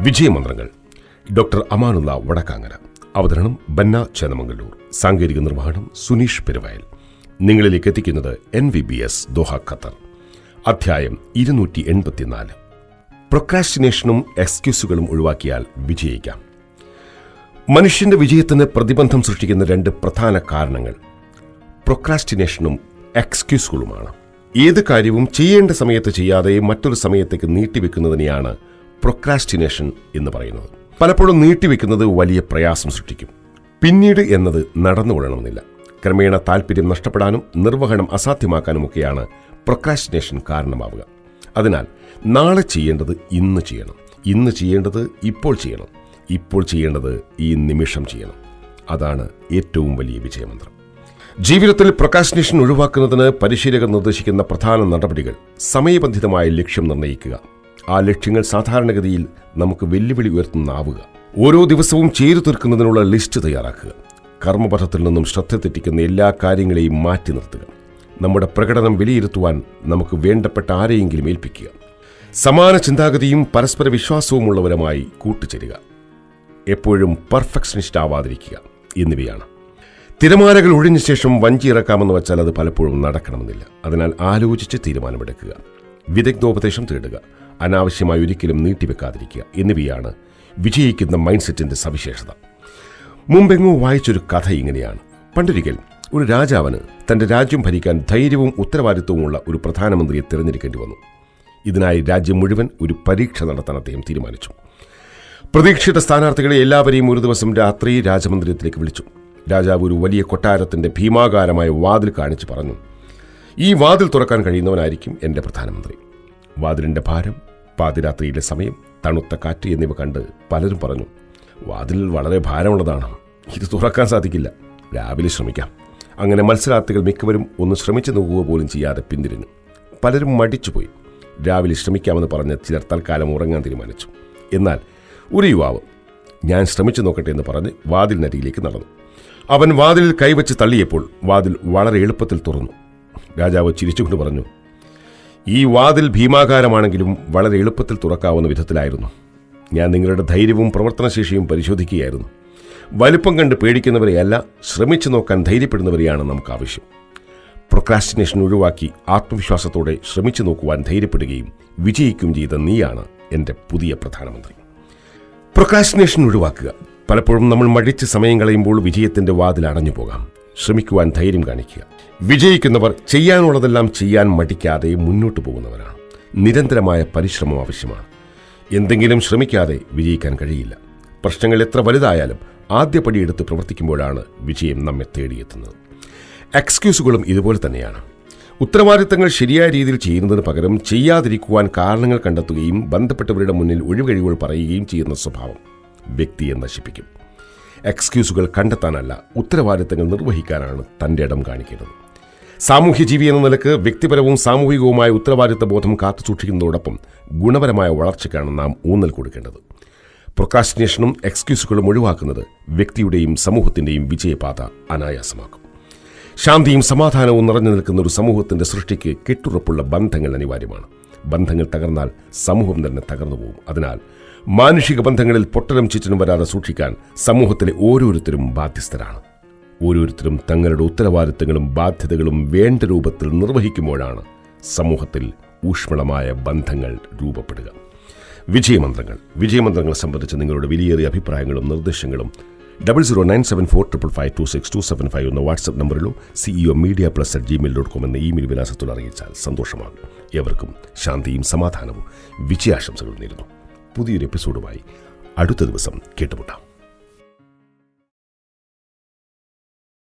വിജയമന്ത്രങ്ങൾ. Doctor Amanullah Vadakkangara. അവതരണം ബന്ന ചേന്നമംഗല്ലൂർ. സാങ്കേതിക നിർവഹണം സുനീഷ് പെരുവയൽ. നിങ്ങളിലേക്ക് എത്തിക്കുന്നത് N V B S Doha Qatar. അധ്യായം ഇരുന്നൂറ്റി എൺപത്തിനാല് പ്രൊക്രാസ്റ്റിനേഷനും എക്സ്ക്യൂസുകളും ഒഴിവാക്കിയാൽ വിജയിക്കാം. മനുഷ്യന്റെ വിജയത്തിന് പ്രതിബന്ധം സൃഷ്ടിക്കുന്ന രണ്ട് പ്രധാന കാരണങ്ങൾ പ്രൊക്രാസ്റ്റിനേഷനും എക്സ്ക്യൂസുകളുമാണ്. ഏത് കാര്യവും ചെയ്യേണ്ട സമയത്ത് ചെയ്യാതെ മറ്റൊരു സമയത്തേക്ക് നീട്ടിവെക്കുന്നതിനെയാണ് പ്രൊക്രാസ്റ്റിനേഷൻ എന്ന് പറയുന്നത്. പലപ്പോഴും നീട്ടിവെക്കുന്നത് വലിയ പ്രയാസം സൃഷ്ടിക്കും. പിന്നീട് എന്നത് നടന്നു കൊള്ളണമെന്നില്ല. ക്രമേണ താല്പര്യം നഷ്ടപ്പെടാനും നിർവഹണം അസാധ്യമാക്കാനുമൊക്കെയാണ് പ്രൊക്രാസ്റ്റിനേഷൻ കാരണമാവുക. അതിനാൽ നാളെ ചെയ്യേണ്ടത് ഇന്ന് ചെയ്യണം. ഇന്ന് ചെയ്യേണ്ടത് ഇപ്പോൾ ചെയ്യണം. ഇപ്പോൾ ചെയ്യേണ്ടത് ഈ നിമിഷം ചെയ്യണം. അതാണ് ഏറ്റവും വലിയ വിജയമന്ത്രം. ജീവിതത്തിൽ പ്രൊക്കാസ്റ്റിനേഷൻ ഒഴിവാക്കുന്നതിന് പരിശീലകർ നിർദ്ദേശിക്കുന്ന പ്രധാന നടപടികൾ സമയബന്ധിതമായ ലക്ഷ്യം നിർണയിക്കുക. ആ ലക്ഷ്യങ്ങൾ സാധാരണഗതിയിൽ നമുക്ക് വെല്ലുവിളി ഉയർത്തുന്നാവുക ഓരോ ദിവസവും ചെയ്തു തീർക്കുന്നതിനുള്ള ലിസ്റ്റ് തയ്യാറാക്കുക. കർമ്മപഥത്തിൽ നിന്നും ശ്രദ്ധ തെറ്റിക്കുന്ന എല്ലാ കാര്യങ്ങളെയും മാറ്റി നിർത്തുക. നമ്മുടെ പ്രകടനം വിലയിരുത്തുവാൻ നമുക്ക് വേണ്ടപ്പെട്ട ആരെയെങ്കിലും ഏൽപ്പിക്കുക. സമാന ചിന്താഗതിയും പരസ്പര വിശ്വാസവുമുള്ളവരുമായി കൂട്ടുചേരുക. എപ്പോഴും പെർഫെക്ഷനിസ്റ്റ് ആവാതിരിക്കുക എന്നിവയാണ്. തിരമാലകൾ ഒഴിഞ്ഞ ശേഷം വഞ്ചി ഇറക്കാമെന്ന് വെച്ചാൽ അത് പലപ്പോഴും നടക്കണമെന്നില്ല. അതിനാൽ ആലോചിച്ച് തീരുമാനമെടുക്കുക. വിദഗ്ധോപദേശം തേടുക. അനാവശ്യമായി ഒരിക്കലും നീട്ടിവെക്കാതിരിക്കുക എന്നിവയാണ് വിജയിക്കുന്ന മൈൻഡ് സെറ്റിന്റെ സവിശേഷത. മുമ്പെങ്ങോ വായിച്ചൊരു കഥ ഇങ്ങനെയാണ്. പണ്ടൊരിക്കൽ ഒരു രാജാവിന് തന്റെ രാജ്യം ഭരിക്കാൻ ധൈര്യവും ഉത്തരവാദിത്വവുമുള്ള ഒരു പ്രധാനമന്ത്രിയെ തിരഞ്ഞെടുക്കേണ്ടി വന്നു. ഇതിനായി രാജ്യം മുഴുവൻ ഒരു പരീക്ഷ നടത്താൻ അദ്ദേഹം തീരുമാനിച്ചു. പ്രതീക്ഷിത സ്ഥാനാർത്ഥികളെ എല്ലാവരെയും ഒരു ദിവസം രാത്രി രാജമന്ദിരത്തിലേക്ക് വിളിച്ചു. രാജാവ് ഒരു വലിയ കൊട്ടാരത്തിന്റെ ഭീമാകാരമായ വാതിൽ കാണിച്ചു പറഞ്ഞു ഈ വാതിൽ തുറക്കാൻ കഴിയുന്നവനായിരിക്കും എന്റെ പ്രധാനമന്ത്രി. വാതിലിന്റെ ഭാരം പാതിരാത്രിയിലെ സമയം തണുത്ത കാറ്റ് എന്നിവ കണ്ട് പലരും പറഞ്ഞു വാതിൽ വളരെ ഭാരമുള്ളതാണ്. ഇത് തുറക്കാൻ സാധിക്കില്ല. രാവിലെ ശ്രമിക്കാം. അങ്ങനെ മത്സരാർത്ഥികൾ മിക്കവരും ഒന്ന് ശ്രമിച്ചു നോക്കുക പോലും ചെയ്യാതെ പിന്തിരിഞ്ഞു. പലരും മടിച്ചുപോയി രാവിലെ ശ്രമിക്കാമെന്ന് പറഞ്ഞ് ചിലർ തൽക്കാലം ഉറങ്ങാൻ തീരുമാനിച്ചു. എന്നാൽ ഒരു യുവാവ് ഞാൻ ശ്രമിച്ചു നോക്കട്ടെ എന്ന് പറഞ്ഞ് വാതിലിനരികിലേക്ക് നടന്നു. അവൻ വാതിലിൽ കൈവച്ച് തള്ളിയപ്പോൾ വാതിൽ വളരെ എളുപ്പത്തിൽ തുറന്നു. രാജാവ് ചിരിച്ചുകൊണ്ട് പറഞ്ഞു ഈ വാതിൽ ഭീമാകാരമാണെങ്കിലും വളരെ എളുപ്പത്തിൽ തുറക്കാവുന്ന വിധത്തിലായിരുന്നു. ഞാൻ നിങ്ങളുടെ ധൈര്യവും പ്രവർത്തനശേഷിയും പരിശോധിക്കുകയായിരുന്നു. വലുപ്പം കണ്ട് പേടിക്കുന്നവരെയല്ല ശ്രമിച്ചു നോക്കാൻ ധൈര്യപ്പെടുന്നവരെയാണ് നമുക്ക് ആവശ്യം പ്രൊക്രാസ്റ്റിനേഷൻ ഒഴിവാക്കി ആത്മവിശ്വാസത്തോടെ ശ്രമിച്ചു നോക്കുവാൻ ധൈര്യപ്പെടുകയും വിജയിക്കും ചെയ്ത നീയാണ് എന്റെ പുതിയ പ്രധാനമന്ത്രി. പ്രൊക്രാസ്റ്റിനേഷൻ ഒഴിവാക്കുക. പലപ്പോഴും നമ്മൾ മടിച്ച് സമയം കളയുമ്പോൾ വിജയത്തിന്റെ വാതിൽ അടഞ്ഞു പോകാം ശ്രമിക്കുവാൻ ധൈര്യം കാണിക്കുക. വിജയിക്കുന്നവർ ചെയ്യാനുള്ളതെല്ലാം ചെയ്യാൻ മടിക്കാതെ മുന്നോട്ട് പോകുന്നവരാണ്. നിരന്തരമായ പരിശ്രമം ആവശ്യമാണ്. എന്തെങ്കിലും ശ്രമിക്കാതെ വിജയിക്കാൻ കഴിയില്ല. പ്രശ്നങ്ങൾ എത്ര വലുതായാലും ആദ്യ പടിയെടുത്ത് പ്രവർത്തിക്കുമ്പോഴാണ് വിജയം നമ്മെ തേടിയെത്തുന്നത്. എക്സ്ക്യൂസുകളും ഇതുപോലെ തന്നെയാണ്. ഉത്തരവാദിത്തങ്ങൾ ശരിയായ രീതിയിൽ ചെയ്യുന്നതിന് പകരം ചെയ്യാതിരിക്കുവാൻ കാരണങ്ങൾ കണ്ടെത്തുകയും ബന്ധപ്പെട്ടവരുടെ മുന്നിൽ ഒഴിവഴിവുകൾ പറയുകയും ചെയ്യുന്ന സ്വഭാവം വ്യക്തിയെ നശിപ്പിക്കും. എക്സ്ക്യൂസുകൾ കണ്ടെത്താനല്ല ഉത്തരവാദിത്തങ്ങൾ നിർവഹിക്കാനാണ് തന്റെ ഇടം കാണിക്കുന്നത്. സാമൂഹ്യജീവി എന്ന നിലയ്ക്ക് വ്യക്തിപരവും സാമൂഹികവുമായ ഉത്തരവാദിത്ത ബോധം കാത്തുസൂക്ഷിക്കുന്നതോടൊപ്പം ഗുണപരമായ വളർച്ചയ്ക്കാണ് നാം ഊന്നൽ കൊടുക്കേണ്ടത്. പ്രൊക്കാസ്റ്റിനേഷനും എക്സ്ക്യൂസുകളും ഒഴിവാക്കുന്നത് വ്യക്തിയുടെയും സമൂഹത്തിന്റെയും വിജയപാത അനായാസമാക്കും. ശാന്തിയും സമാധാനവും നിറഞ്ഞു നിൽക്കുന്ന ഒരു സമൂഹത്തിന്റെ സൃഷ്ടിക്ക് കെട്ടുറപ്പുള്ള ബന്ധങ്ങൾ അനിവാര്യമാണ്. ബന്ധങ്ങൾ തകർന്നാൽ സമൂഹം തന്നെ തകർന്നു പോകും. അതിനാൽ മാനുഷിക ബന്ധങ്ങളിൽ പൊട്ടലും ചുറ്റിനും വരാതെ സൂക്ഷിക്കാൻ സമൂഹത്തിലെ ഓരോരുത്തരും ബാധ്യസ്ഥരാണ്. ഓരോരുത്തരും തങ്ങളുടെ ഉത്തരവാദിത്തങ്ങളും ബാധ്യതകളും വേണ്ട രൂപത്തിൽ നിർവഹിക്കുമ്പോഴാണ് സമൂഹത്തിൽ ഊഷ്മളമായ ബന്ധങ്ങൾ രൂപപ്പെടുക. വിജയമന്ത്രങ്ങൾ വിജയമന്ത്രങ്ങളെ സംബന്ധിച്ച് നിങ്ങളുടെ വിലയേറിയ അഭിപ്രായങ്ങളും നിർദ്ദേശങ്ങളും double zero nine seven four triple five two six two seven five എന്ന WhatsApp നമ്പറിലോ CEO media plus at Gmail dot com എന്ന ഇമെയിൽ വിലാസത്തിൽ അറിയിച്ചാൽ സന്തോഷമാകും. എവർക്കും ശാന്തിയും സമാധാനവും വിജയാശംസകളും നേരുന്നു. പുതിയൊരു എപ്പിസോഡുമായി അടുത്ത ദിവസം കേട്ടുമുട്ടാം.